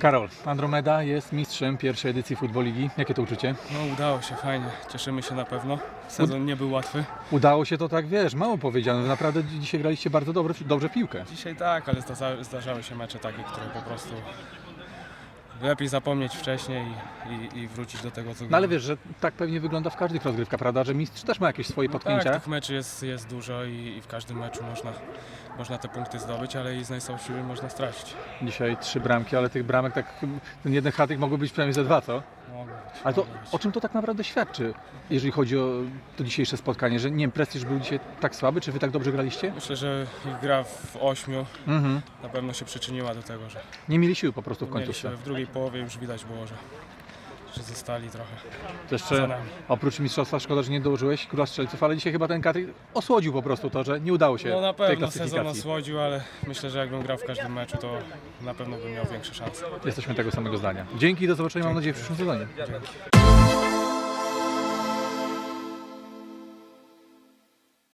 Karol, Andromeda jest mistrzem pierwszej edycji Football Ligi. Jakie to uczucie? No udało się, fajnie. Cieszymy się na pewno. Sezon nie był łatwy. Udało się to tak, wiesz, mało powiedziane. Naprawdę dzi- dzisiaj graliście bardzo dobrze, dobrze piłkę. Dzisiaj tak, ale zdarza, zdarzały się mecze takie, które po prostu lepiej zapomnieć wcześniej i, i, i wrócić do tego, co No ale wiesz, że tak pewnie wygląda w każdych rozgrywkach, prawda? Że mistrz też ma jakieś swoje no tak, tych meczy jest, jest dużo i, i w każdym meczu można, można te punkty zdobyć, ale i z najsłabszymi można stracić. Dzisiaj trzy bramki, ale tych bramek tak, ten jeden hatyk mogło być przynajmniej ze dwa, co? Być, Ale to być. o czym to tak naprawdę świadczy, jeżeli chodzi o to dzisiejsze spotkanie? Że nie wiem, prestiż był dzisiaj tak słaby, czy wy tak dobrze graliście? Myślę, że ich gra w ośmiu Mhm. na pewno się przyczyniła do tego, że Nie mieli sił po prostu w mieli się w drugiej połowie już widać było, że, że zostali trochę To za jeszcze nami. oprócz mistrzostwa szkoda, że nie dołożyłeś króla strzelców, ale dzisiaj chyba ten Katyk osłodził po prostu to, że nie udało się No na tej pewno sezon klasyfikacji. osłodził, ale myślę, że jakbym grał w każdym meczu, to na pewno bym miał większe szanse. Jesteśmy tego samego zdania. Dzięki i do zobaczenia, mam nadzieję, w przyszłym sezonie. Dzięki.